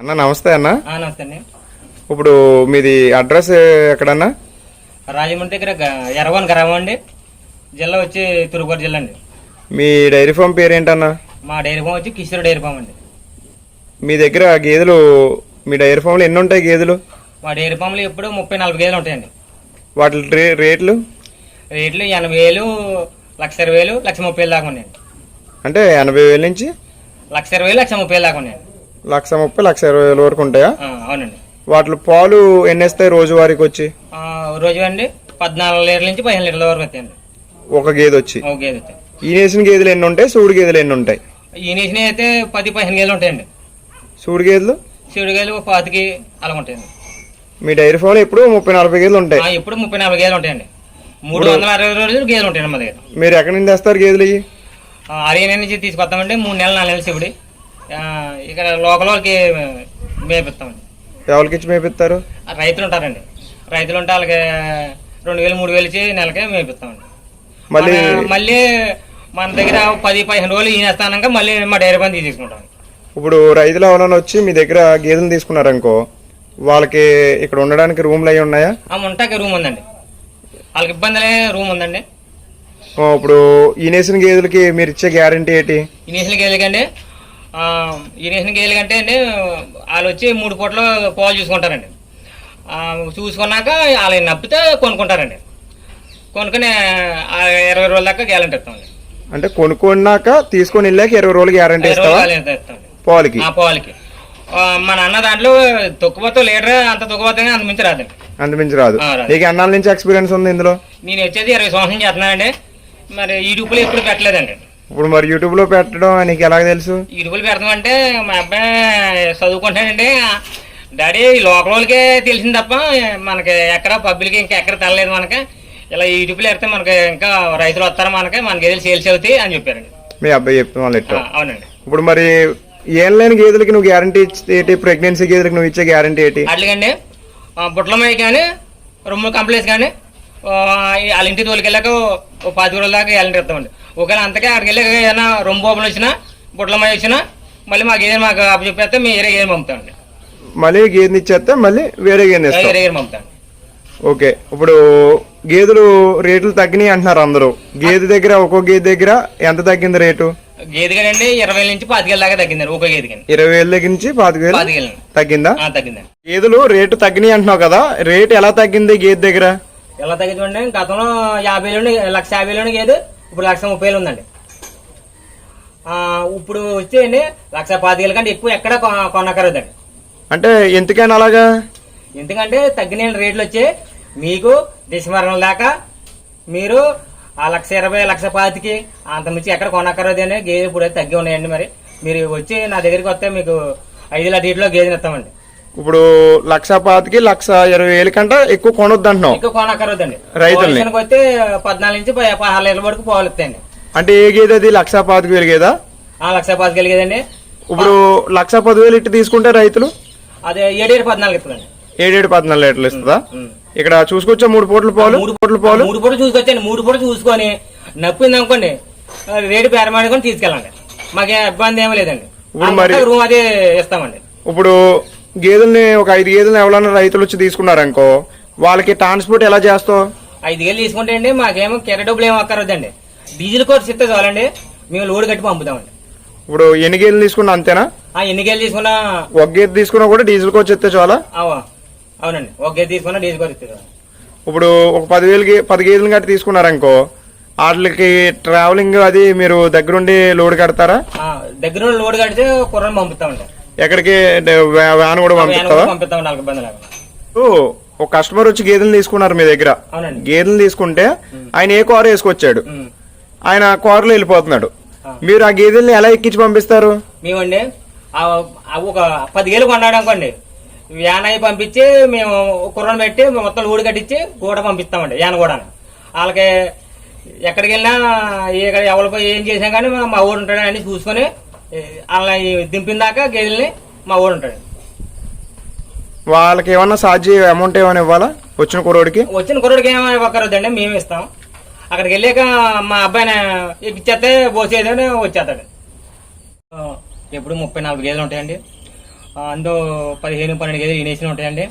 అన్న నమస్తే అన్న. ఆ, నమస్తే అండి ఇప్పుడు మీది అడ్రస్ ఎక్కడన్నా? రాజమండ్రి దగ్గర ఎర్రగొండ గ్రామం అండి. జిల్లా వచ్చి తూర్పుగోదావరి జిల్లా అండి. మీ డైరీ ఫామ్ పేరేంటన్నా? మా డైరీ ఫామ్ వచ్చి కిషోర్ డైరీ ఫామ్ అండి. మీ దగ్గర గేదెలు మీ డైరీ ఫామ్లో ఎన్ని ఉంటాయి గేదెలు? మా డైరీ ఫామ్లో ఎప్పుడు ముప్పై నలభై గేదెలు ఉంటాయండి. వాటి రే రేట్లు? రేట్లు ఎనభై వేలు లక్ష ఇరవై వేలు లక్ష ముప్పై వేలు దాకా ఉన్నాయండి. అంటే ఎనభై వేల నుంచి? లక్ష ఇరవై వేలు లక్ష ముప్పై వేలు దాకా ఉన్నాయండి. లక్ష ముప్పై లక్ష ఇరవై వేల వరకు ఉంటాయా? అవునండి. వాటిలో పాలు ఎన్ని ఇస్తాయి రోజువారీకి వచ్చి? రోజు అండి పద్నాలుగు లీటర్ల నుంచి పదిహేను లీటర్ల వరకు వస్తాయండి. ఒక గేదె వచ్చి? ఒక గేదె వస్తాయి. ఈ నేసిన గేదెలు ఎన్ని ఉంటాయి? సూడి గేదెలు ఎన్ని ఉంటాయి? ఈ నేసిన అయితే పది పదిహేను గేదెలు ఉంటాయండి. సూడి గేదెలు? శివుడి గేదెలు ఒక పాతికి అలా ఉంటాయండి. మీ డైరీ ఫామ్లో ఎప్పుడు ముప్పై నలభై గేదెలు ఉంటాయి. ఇప్పుడు ముప్పై నలభై గేదెలు ఉంటాయండి. మూడు వందల అరవై రోజులు గేదెలు ఉంటాయండి మా దగ్గర. మీరు ఎక్కడి నుంచి తెస్తారు గేదెలు ఇవి? హర్యానా నుంచి తీసుకొస్తామండి మూడు నెలలు నాలుగు నెలలు ఆ, ఇక్కడ లోకల్ వాళ్ళకి మేపిస్తామండి. ఎవరికి ఇచ్చి మేపిస్తారు రైతులు ఉంటారండి. రైతులు ఉంటే వాళ్ళకి రెండు వేలు మూడు వేలు ఇచ్చి నెలకే మేపిస్తామండి. మళ్ళీ మళ్ళీ మన దగ్గర పది పదిహేను రోజులు ఈనేస్తానంగా మళ్ళీ మా డైరీ పని తీసుకుంటాం. ఇప్పుడు రైతులు ఎవరైనా వచ్చి మీ దగ్గర గేదెలు తీసుకున్నారనుకో వాళ్ళకి ఇక్కడ ఉండడానికి రూమ్లు అయి ఉన్నాయా? ఆ ఉంటాకి రూమ్ ఉందండి. వాళ్ళకి ఇబ్బంది లే రూమ్ ఉందండి. ఇప్పుడు ఈ నేసిన గేదెలకి మీరు ఇచ్చే గ్యారంటీ ఏంటి? ఈ నేసిన గేదెలకండి ఆ, ఈ నేసిన గేదెలకంటే అండి వాళ్ళు వచ్చి మూడు పూటలు పాలు చూసుకుంటారండి. చూసుకున్నాక వాళ్ళు నప్పితే కొనుక్కుంటారండి. కొనుక్కుని ఇరవై రోజుల దాకా గ్యారెంటీ ఇస్తామండి. అంటే కొనుక్కున్నాక తీసుకొని వెళ్ళాక ఇరవై రోజులు గ్యారంటీ ఇస్తావా? పాలకి. ఆ పాలకి. ఆ, మన అన్న దాంట్లో తొక్కుపోతే లీటర్ అంత తొక్కుపోతే అంత మించి రాదు. ఆ, రాదు. నీకు ఎన్నాళ్ళ నుంచి ఎక్స్పీరియన్స్ ఉంది ఇందులో? నేను వచ్చేది ఇరవై సంవత్సరం చేస్తున్నానండి. మరి యూట్యూబ్లో ఎప్పుడు పెట్టలేదండి. ఇప్పుడు మరి యూట్యూబ్లో పెట్టడం నీకు ఎలాగ తెలుసు? యూట్యూబ్లో పెడతామంటే మా అబ్బాయి చదువుకుంటానండి డాడీ లోకల్ వాళ్ళకే తెలిసింది తప్ప మనకి ఎక్కడ పబ్లిక్ ఇంకా ఎక్కడ తెలలేదు మనకి. ఇలా యూట్యూబ్లో పెడితే మనకి ఇంకా రైతులు వస్తారు మనకి మనకి ఏదో సేల్స్ అవుతాయి అని చెప్పారండి. మీ అబ్బాయి చెప్తున్న వాళ్ళు అవునండి. ఇప్పుడు మరి ఏం లేని గేదెలకి నువ్వు గ్యారంటీ ఏంటి? ప్రెగ్నెన్సీ గేదెలకి నువ్వు ఇచ్చే గ్యారంటీ ఏంటి? అట్లాగండి బుట్లమయ్య కానీ రొమ్ము కంప్లీట్స్ కానీ వాళ్ళ ఇంటి తోలికెళ్ళాక ఓ పాతి రోజుల దాకా వెళ్ళండి ఇస్తామండి ఒకవేళ అంతకే అక్కడికి వెళ్ళాక ఏదైనా రొమ్ము ఓపెన్ వచ్చినా బుట్లమయ్య వచ్చినా మళ్ళీ మాకు ఏదైనా మాకు అప్పు చెప్పేస్తే మేము ఏరే గేదె పంపుతామండి మళ్ళీ గేదెని ఇచ్చేస్తే మళ్ళీ వేరే గేదెని ఇస్తాం ఏరే గేదె పంపుతాండి ఓకే ఇప్పుడు గేదెలు రేట్లు తగ్గినాయి అంటున్నారు అందరూ. గేదె దగ్గర ఒక్కో గేదె దగ్గర ఎంత తగ్గింది రేటు? గేదె కండి ఇరవై నుంచి పాతికేళ్ళ దాకా తగ్గిందండి ఒక గేదె కండి ఇరవై వేల దగ్గర నుంచి పాతిక వేలు తగ్గిందా? తగ్గిందండి. గేదెలు రేటు తగ్గినాయి అంటున్నావు కదా రేటు ఎలా తగ్గింది గేదె దగ్గర? ఎలా తగ్గిందండి గతంలో యాభై వేలు లక్ష యాభై వేలు గేదె ఇప్పుడు లక్ష ముప్పై వేలు ఉందండి. ఇప్పుడు వచ్చేయండి లక్ష పాతికేళ్ళ కంటే ఎక్కువ ఎక్కడ కొ- కొనక్కర్లేదండి. అంటే ఎందుకని అలాగా? ఎందుకంటే తగ్గిన రేట్లు వచ్చి మీకు డిసెంబర్ దాకా మీరు ఆ లక్ష ఇరవై లక్ష పాతికి అంత మించి ఎక్కడ కొనక్కర్లేదు అని గేదె ఇప్పుడు తగ్గి ఉన్నాయండి మరి. మీరు వచ్చి నా దగ్గరికి వస్తే మీకు ఐదు లక్ష రేట్లో గేదెని ఇస్తామండి. ఇప్పుడు లక్ష పాతికి లక్ష ఇరవై వేల కంటే ఎక్కువ కొనొద్దు ఎక్కువ రైతుల్ని. వస్తే పద్నాలుగు నుంచి పదహారు లీటర్ల వరకు ఇస్తాయండి అంటే ఏ గేదె అది లక్ష పాతిక వేలు గేదా ఆ లక్ష పాతికి కలిగేదండి ఇప్పుడు లక్ష పదివేలు ఇటు తీసుకుంటే రైతులు? అదే ఏడేడు పద్నాలుగు ఇస్తుందండి. ఏడేడు పద్నాలుగు లీటర్లు ఇస్తుందా. ఇక్కడ చూసుకొచ్చా మూడు పూటల పాలు? మూడు పూటల పాలు? మూడు పూట చూసుకొచ్చండి. మూడు పూట చూసుకొని నప్పింది అనుకోండి రేటు బేరమాడుకొని తీసుకెళ్ళండి. మాకేం ఇబ్బంది ఏమీ లేదండి. ఇప్పుడు మరి- రూమ్ అదే ఇస్తామండి. ఇప్పుడు గేదెల్ని ఒక ఐదు గేదెలను ఎవరైనా రైతులు వచ్చి తీసుకున్నారనుకో వాళ్ళకి ట్రాన్స్పోర్ట్ ఎలా చేస్తావు? ఐదు వేలు తీసుకుంటే అండి మాకేమో కెర డబ్బులు ఏం అక్కర్లేదండి డీజిల్ కోర్స్ ఇస్తే చాలండి మేము లోడ్ కట్టి పంపుతామండి. ఇప్పుడు ఎన్ని గేదెలు తీసుకున్నా అంతేనా? ఆ ఎన్ని కేలు తీసుకున్నా ఒక గేదె తీసుకున్నా కూడా డీజిల్ కోచ్ ఎత్తే చాలా? అవా అవునండి ఒక గేదె తీసుకున్నా డీజిల్ కోర్స్ ఇస్తే చాలు. ఇప్పుడు ఒక పదివేలు గే- పది గేదెలు గట్టి తీసుకున్నారనుకో వాటికి ట్రావెలింగ్ అది మీరు దగ్గరుండి లోడ్ కడతారా? ఆ, దగ్గర ఉన్న లోడ్ కడితే కుర్రని పంపుతామండి. ఎక్కడికి? వ్యాన్ కూడా పంపిస్తావా? ఇబ్బంది లేకుండా. ఓ, ఒక కస్టమర్ వచ్చి గేదెలు తీసుకున్నారు మీ దగ్గర. గేదెలు తీసుకుంటే ఆయన ఏ కారు వేసుకొచ్చాడు. ఆయన కారులో వెళ్ళిపోతున్నాడు. మీరు ఆ గేదెల్ని ఎలా ఎక్కించి పంపిస్తారు? మేమండి ఒక పదివేలు కొన్నాడు అనుకోండి. వ్యాన్ అయి పంపించి మేము కుర్రను పెట్టి మొత్తం ఊడి కట్టించి కూడా పంపిస్తామండి వ్యాన్ కూడా వాళ్ళకి ఎక్కడికి వెళ్ళినా ఇక్కడ ఎవరికి ఏం చేసినా కానీ మా- ఊరు ఉంటాడు అని చూసుకొని ఏ, వాళ్ళ దింపిన దాకా గేదెల్ని మా ఊరు ఉంటాడు వాళ్ళకి ఏమన్నా సాధ్య అమౌంట్ ఏమైనా ఇవ్వాలా? వచ్చిన కురోడికి వచ్చిన కుర్రోడికి ఏమైనా ఒక్కరొద్దండి మేము ఇస్తాం. అక్కడికి వెళ్ళాక మా అబ్బాయిని ఎక్కిచ్చేస్తే పోసేదని వచ్చేస్తాడు. ఎప్పుడు ముప్పై నాలుగు గేదెలు ఉంటాయండి. అందులో పదిహేను పన్నెండు గేదెలు ఈనేసిన ఉంటాయండి.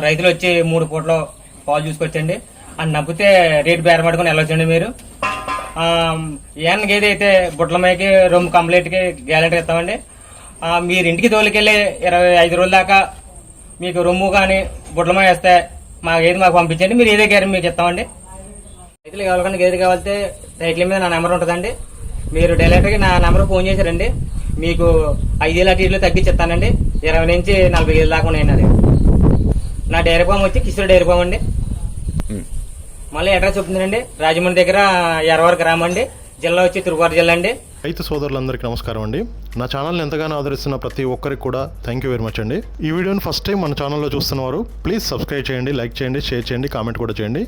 రైతులు వచ్చి మూడు పూటలు పాలు చూసుకొచ్చండి. అని నవ్వితే రేటు బేరపడుకొని వెళ్ళొచ్చండి మీరు. ఆ, గేదె అయితే బుట్లమైకి రూమ్ కంప్లీట్కి గ్యారెంటీ ఇస్తామండి. మీరు ఇంటికి తోలికెళ్ళి ఇరవై ఐదు రోజుల దాకా మీకు రొమ్ము కానీ బుట్లమై వేస్తే మా గేదె మాకు పంపించండి. మీరు ఏదే గ్యారెంటీ మీకు ఇస్తామండి. రైతులు కావాలన్నా గేదె కావాలంటే టైటిల్ మీద నా నెంబర్ ఉంటుందండి. మీరు డైరెక్ట్గా నా నెంబర్ ఫోన్ చేశారండి. మీకు ఐదేళ్ళ అటు ఇట్లు తగ్గించేస్తానండి. ఇరవై నుంచి నలభై ఏళ్ళ దాకా ఉన్నాయండి అది. నా డైరీ ఫామ్ వచ్చి కిషోర్ డైరీ ఫామ్ అండి. మళ్ళీ అడ్రస్ చెప్తుందండి రాజమండ్రి దగ్గర ఎరవర గ్రామం అండి. జిల్లా వచ్చి తిరుపతి జిల్లా అండి. రైతు సోదరులందరికీ నమస్కారం అండి. నా ఛానల్ని ఎంతగానో ఆదరిస్తున్న ప్రతి ఒక్కరికి కూడా థ్యాంక్ యూ వెరీ మచ్ అండి. ఈ వీడియోని ఫస్ట్ టైం మన ఛానల్లో చూస్తున్నవారు ప్లీజ్ సబ్స్క్రైబ్ చేయండి లైక్ చేయండి షేర్ చేయండి కామెంట్ కూడా చేయండి.